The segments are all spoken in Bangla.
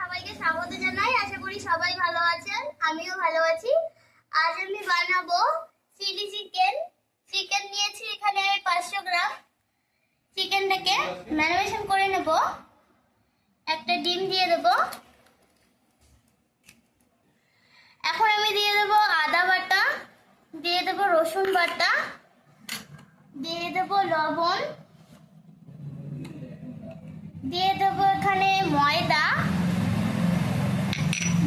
সবাইকে স্বাগত জানাই। আশা করি সবাই ভালো আমিও ভালো আছি। আজ আমি বানাবো চিলি চিকেন। চিকেন এখানে পাঁচশো গ্রাম। করে একটা ডিম দিয়ে এখন আমি দিয়ে দেব আদা বাটা, দিয়ে দেব রসুন বাটা, দিয়ে দেব লবণ, দিয়ে দেবো এখানে ময়দা।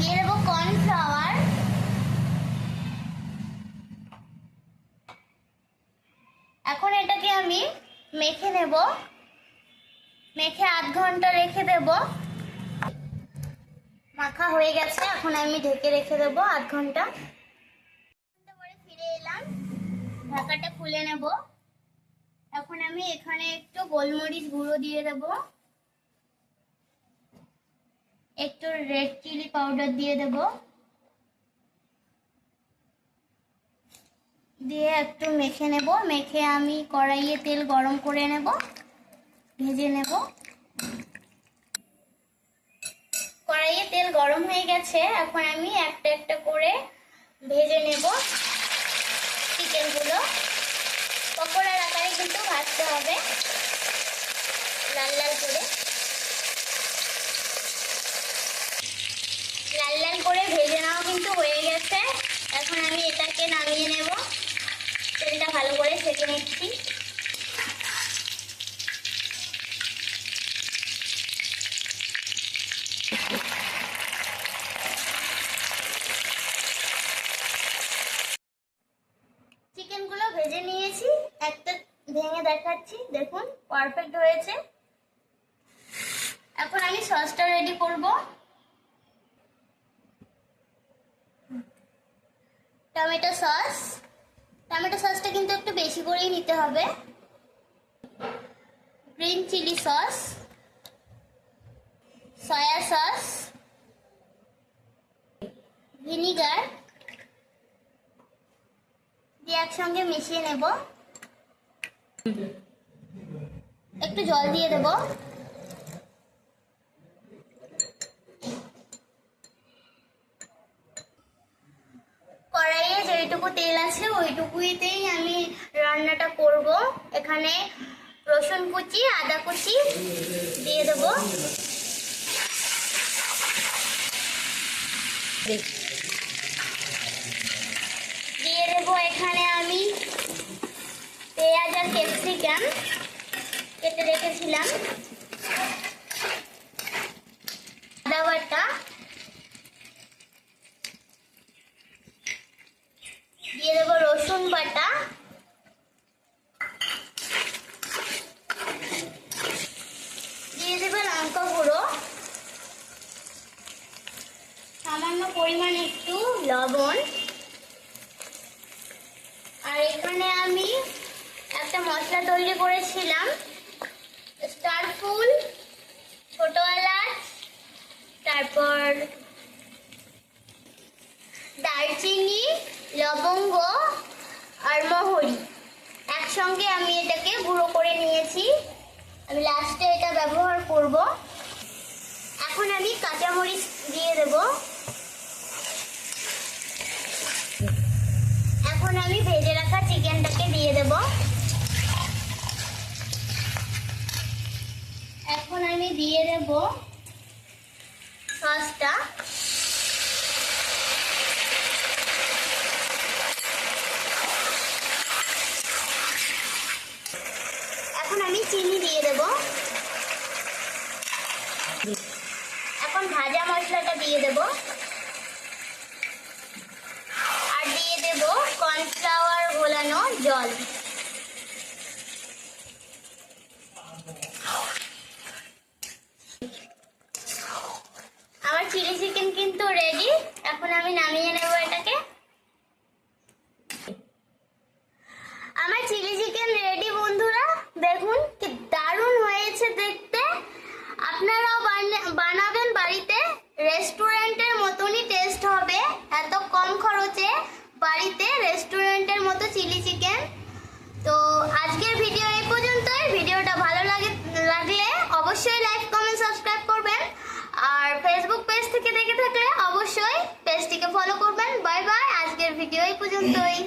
দিয়ে দেবো কর্নফ্লাওয়ার এখন এটাকে আমি মেখে নেব। মেখে আধ ঘণ্টা রেখে দেব। মাখা হয়ে গেছে, এখন আমি ঢেকে রেখে দেব আধ ঘণ্টা পরে ফিরে এলাম। ঢাকাটা খুলে নেব। এখন আমি এখানে একটু গোলমরিচ গুঁড়ো দিয়ে দেবো। একটু রেড চিলি পাউডার দিয়ে দেব। দিয়ে একটু মেখে নেব। মেখে আমি কড়াইয়ে তেল গরম করে নেব। ভেজে নেব। কড়াইয়ে তেল গরম হয়ে গেছে। এখন আমি একটা একটা করে ভেজে নেব চিকেনগুলো। পকোড়ার আকারে কিন্তু ভাজতে হবে লাল লাল করে লাল লাল করে ভেজে নেওয়া কিন্তু হয়ে গেছে এখন আমি এটাকে নামিয়ে নেব। তেলটা ভালো করে সেঁকে নিচ্ছি। চিকেনগুলো ভেজে নিয়েছি। একটা ভেঙে দেখাচ্ছি। দেখুন পারফেক্ট হয়েছে। এখন আমি সসটা রেডি করব। Tomato sauce. টমেটো সসটা কিন্তু একটু বেশি করেই নিতে হবে। Green chilli sauce. Soya sauce. Vinegar. দিয়ে একসঙ্গে মিশিয়ে নেব। একটু জল দিয়ে দেবো কড়াইয়ে যেটুকু তেল আছে ওইটুকুইতেই আমি রান্নাটা করব। এখানে রসুন কুচি, আদা কুচি দিয়ে দেবো। দিয়ে দেবো এখানে আমি পেঁয়াজ আর ক্যাপসিকাম, কেটে রেখেছিলাম আদা বাটা দিয়ে দেবো রসুন বাটা। দিয়ে দেবো লঙ্কা গুঁড়ো। সামান্য পরিমাণ একটু লবণ। আর এখানে আমি একটা মশলা তৈরি করেছিলাম। স্টার ফুল, ছোট এলাচ, তারপর দারচিনি, লবঙ্গ আর মহরি একসঙ্গে আমি এটাকে গুঁড়ো করে নিয়েছি। আমি লাস্টে এটা ব্যবহার করব। এখন আমি কাঁচামরিচ দিয়ে দেব। এখন আমি ভেজে রাখা চিকেনটাকে দিয়ে দেব। এখন আমি দিয়ে দেব সসটা। এখন আমি চিনি দিয়ে দেব। এখন ভাজা মশলাটা দিয়ে দেব। আর দিয়ে দেব কর্নফ্লাওয়ার গোলানো জল। আমার চিলি চিকেন কিন্তু রেডি এখন আমি নামিয়ে নেব এটাকে। এই পর্যন্তই।